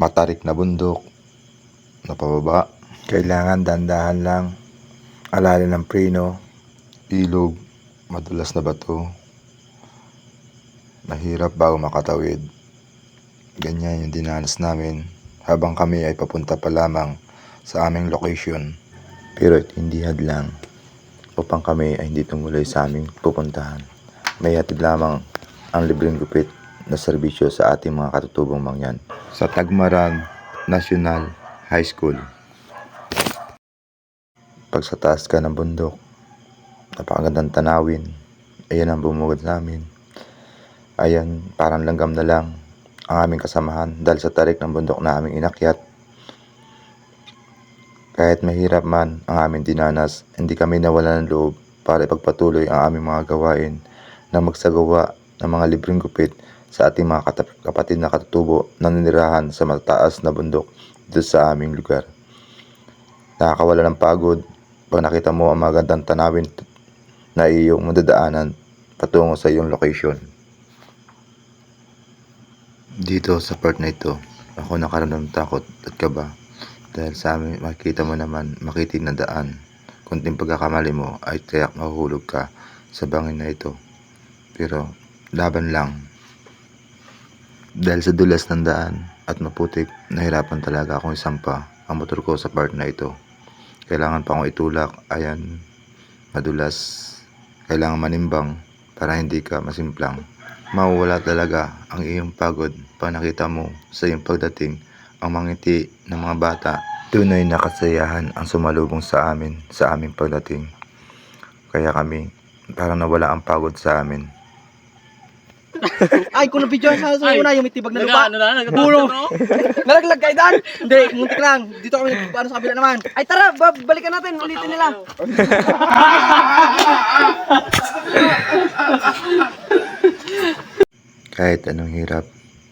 matarik na bundok na pababa. Kailangan dandahan lang. Alala ng preno, ilog, madulas na bato. Mahirap bago makatawid. Ganyan yung dinanas namin habang kami ay papunta pa lamang sa aming location. Pero hindi hadlang upang kami ay hindi tumuloy sa aming pupuntahan. May hatid lamang ang libreng gupit na serbisyo sa ating mga katutubong mangyan sa Tagmaran National High School. Pag sa taas ka ng bundok, napakagandang tanawin. Ayan ang bumugad sa amin. Ayan, parang langgam na lang ang aming kasamahan dahil sa tarik ng bundok na aming inakyat. Kahit mahirap man ang aming dinanas, hindi kami nawala ng loob para ipagpatuloy ang aming mga gawain na magsagawa ng mga libreng gupit sa ating mga kapatid na katutubo na nanirahan sa mataas na bundok dito sa aming lugar. Nakakawala ng pagod pag nakita mo ang magandang tanawin na iyong madadaanan patungo sa iyong location. Dito sa part na ito, ako nakaramdam ng takot at kaba dahil sa amin makikita mo naman makitig na daan. Kunting pagkakamali mo ay tiyak mahuhulog ka sa bangin na ito. Pero laban lang. Dahil sa dulas ng daan at maputik, nahirapan talaga akong isampa ang motor ko sa part na ito. Kailangan pa akong itulak, ayan, madulas. Kailangan manimbang para hindi ka masimplang. Mawawala talaga ang iyong pagod pag nakita mo sa iyong pagdating ang mga ngiti ng mga bata. Tunay na kasayahan ang sumalubong sa amin sa aming pagdating. Kaya kami, parang nawala ang pagod sa amin. Ay, kung na-video sa sa una, yung may tibag na lupa. ano na, no? Nalaglag kayo dan? Hindi, muntik lang. Dito kami, ano sa kabila naman. Ay, tara, ba- balikan natin, ulitin nila. Kahit anong hirap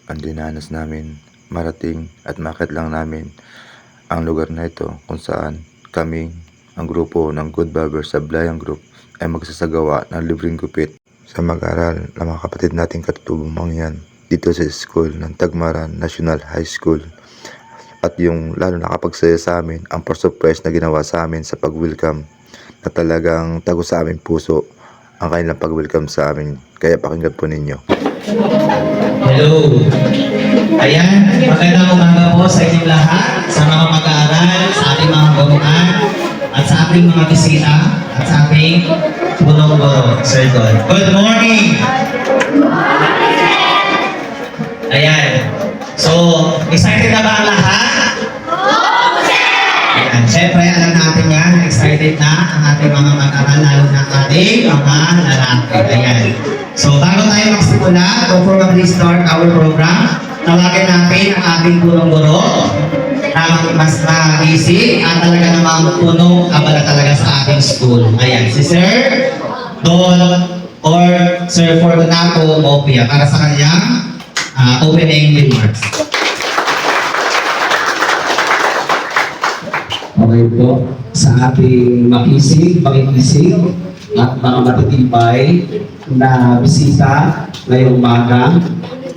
ang dinanas namin, marating at makit lang namin ang lugar na ito kung saan kami, ang grupo ng Good Barbers sa Blayang Group ay magsasagawa ng libreng gupit sa mag-aral ng mga kapatid nating katutubong mangyan dito sa school ng Tagmaran National High School. At yung lalo nakapagsaya sa amin ang surprise na ginawa sa amin sa pag-welcome na talagang tago sa aming puso ang kanilang pag-welcome sa amin. Kaya pakinggan po ninyo. Hello. Ayan, magandang umaga po sa inyong lahat, sa mga mag-aaral, sa ating mga guruan, at sa ating mga bisita, at sa ating Sir Don. Good morning! Ayan. So, excited na ba ang lahat? Ayan. Siyempre, alam natin yan, excited na ang ating mga mag-aaral, lalo na ating mga lalaki. Ayan. So, bago tayo magsimula, before we start our program, tawagin natin ang ating punong-guro na mas mag-isip at talaga namang punong abala talaga sa ating school. Ayan, si Sir Don or Sir Fortunato Mopia para sa kanyang ah, opening remarks. Okay po, sa ating makisig, makikisig, at mga matitibay na bisita ngayong umaga,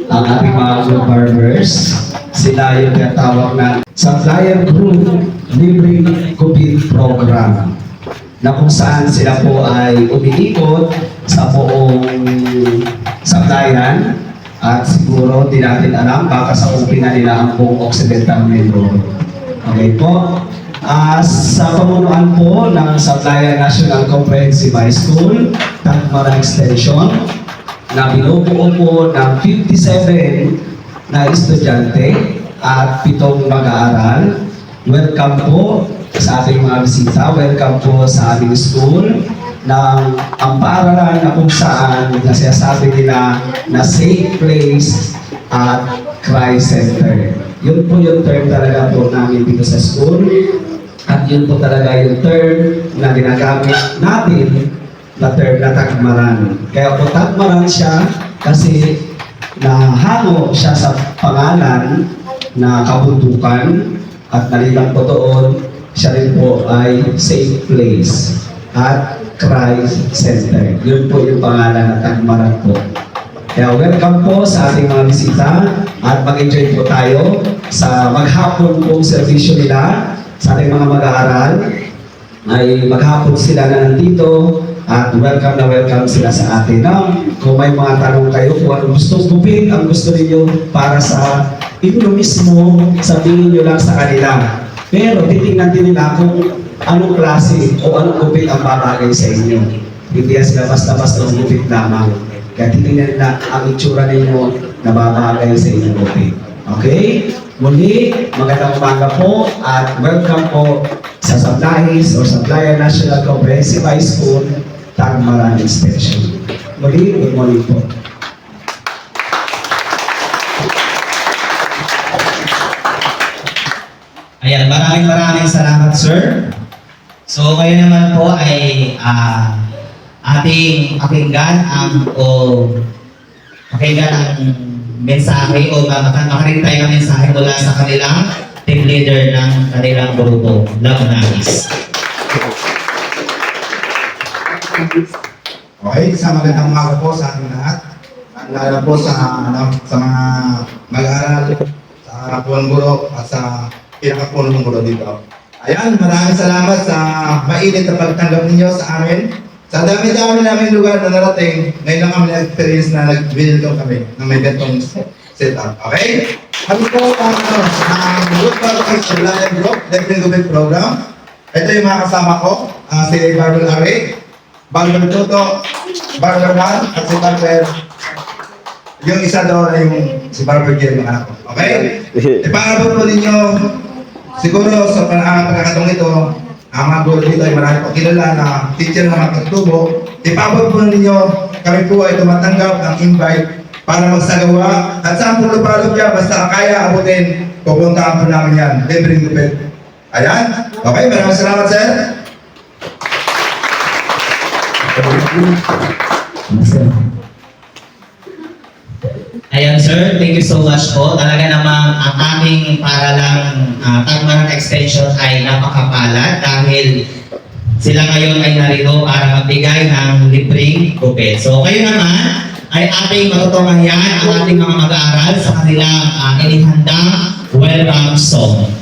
ang ating mga barbers, sila yung tinatawag na Supplier Group Libre Covid Program na kung saan sila po ay umiikot sa buong supplyan at siguro di natin alam baka sa na nila ang buong Occidental Mindoro. Okay po. Ah, sa pamunuan po ng Supplier National Comprehensive High School, Tagmara Extension, na binubuo po ng 57 na estudyante at pitong mag-aaral. Welcome po sa ating mga bisita. Welcome po sa aming school ng ang paaralan na kung saan na sinasabi nila na safe place at cry center. Yun po yung term talaga po namin dito sa school. At yun po talaga yung term na ginagamit natin na term na tagmaran. Kaya po tagmaran siya kasi nahango siya sa pangalan na kabundukan at nalilang po doon siya rin po ay safe place at cry center. Yun po yung pangalan na tagmaran po. Kaya welcome po sa ating mga bisita at mag-enjoy po tayo sa maghapon pong servisyo nila sa ating mga mag-aaral. Ay maghapon sila na nandito at welcome na welcome sila sa atin. Now, kung may mga tanong kayo, kung ano gusto gupit, ang gusto ninyo para sa inyo mismo, sabihin nyo lang sa kanila. Pero titingnan din nila kung anong klase o anong gupit ang babagay sa inyo. Hindi yan sila basta-basta gupit lamang. Kaya titingnan nila ang itsura ninyo na babagay sa inyong gupit. Okay? Muli, magandang umaga po at welcome po sa Sablahis or Sablayan National Comprehensive High School, Tagmaran Extension. Muli, good morning po. Ayan, maraming maraming salamat, sir. So, ngayon naman po ay ah, ating pakinggan ang o pakinggan ang mensahe o maka- makarintay ng mensahe mula sa kanilang team leader ng kanilang grupo, Love Nagis. Okay, isang magandang umaga po sa ating lahat. At lalo po sa, ano, sa mga mag-aaral, sa puwan guro at sa pinakapunong guro dito. Ayan, maraming salamat sa mainit na pagtanggap ninyo sa amin. Sa dami-dami namin lugar na narating, ngayon lang kami na-experience na nag-welcome kami ng may gantong setup. Okay? Kami po ang ano, ang Good sa Lion Group, Libreng Gubit Program. Ito yung mga kasama ko, ah, si Barbel Ari, Barber Tuto, Barber Han, at si Barber yung isa doon ay yung si Barber Gil, yung anak ko. Okay? Ipaabot po ninyo, siguro sa uh, pagkakatong ito, ang mga guro dito ay marami pang na teacher na magtutubo. Ipaabot po ninyo, kami po ay tumatanggap ng invite para magsagawa. At saan po lupalop yan, basta kaya abutin, pupuntahan po namin yan. Libreng gupit. Ayan? Okay, maraming salamat, sir. Ayan sir, thank you so much po. Talaga namang ang aming paralang uh, Tagmaran Extension ay napakapalad dahil sila ngayon ay narito para magbigay ng libreng gupit. So kayo naman ay ating matutunghayan ang ating mga mag-aaral sa kanilang uh, inihandang welcome song.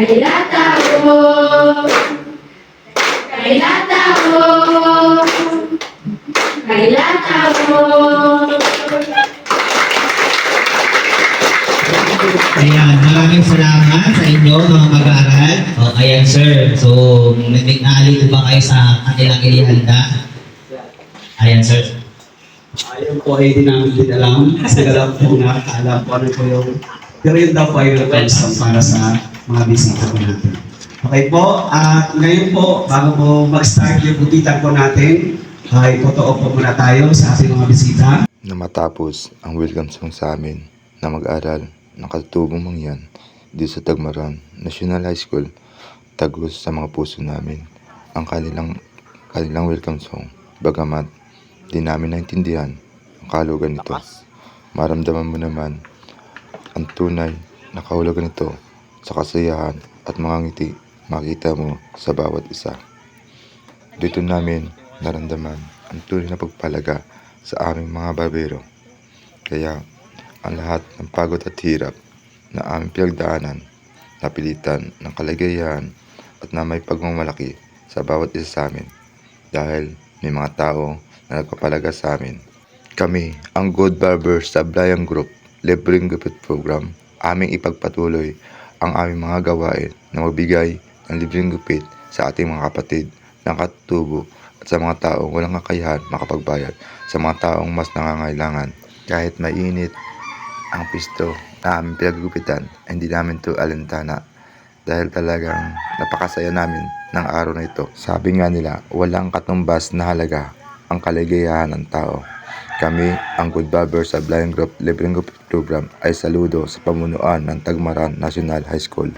Kailata ko Kailata ko Kailata ko Ayan, maraming salamat sa inyo mga mag-aaral. O, ayan sir, so nalito ba kayo sa kanilang ilihanda? Ayan sir. Ayun po ay di namin din alam. Sila lang po nakakaalam po ano po yung pero yun daw po ay song para sa mga bisita po natin. Okay po, at ngayon po, bago po mag-start yung butitan po natin, ay totoo po muna tayo sa ating mga bisita. Na matapos ang welcome song sa amin na mag-aral ng katutubong mangyan dito sa Tagmaran National High School, tagos sa mga puso namin ang kanilang, kanilang welcome song. Bagamat di namin naintindihan ang kalugan nito. Maramdaman mo naman ang tunay na kahulugan nito sa kasayahan at mga ngiti makita mo sa bawat isa. Dito namin naramdaman ang tunay na pagpalaga sa aming mga barbero. Kaya ang lahat ng pagod at hirap na aming pinagdaanan, napilitan ng kalagayahan at na may pagmamalaki sa bawat isa sa amin dahil may mga tao na nagpapalaga sa amin. Kami, ang Good Barber sa Brian Group Libreng Gupit Program, aming ipagpatuloy ang aming mga gawain na magbigay ng libreng gupit sa ating mga kapatid ng katutubo at sa mga taong walang kakayahan makapagbayad sa mga taong mas nangangailangan. Kahit mainit ang pisto na aming pinaggupitan, hindi namin to alintana dahil talagang napakasaya namin ng araw na ito. Sabi nga nila, walang katumbas na halaga ang kaligayahan ng tao. Kami, ang Good Barber sa Blind Group Libreng Group Program ay saludo sa pamunuan ng Tagmaran National High School.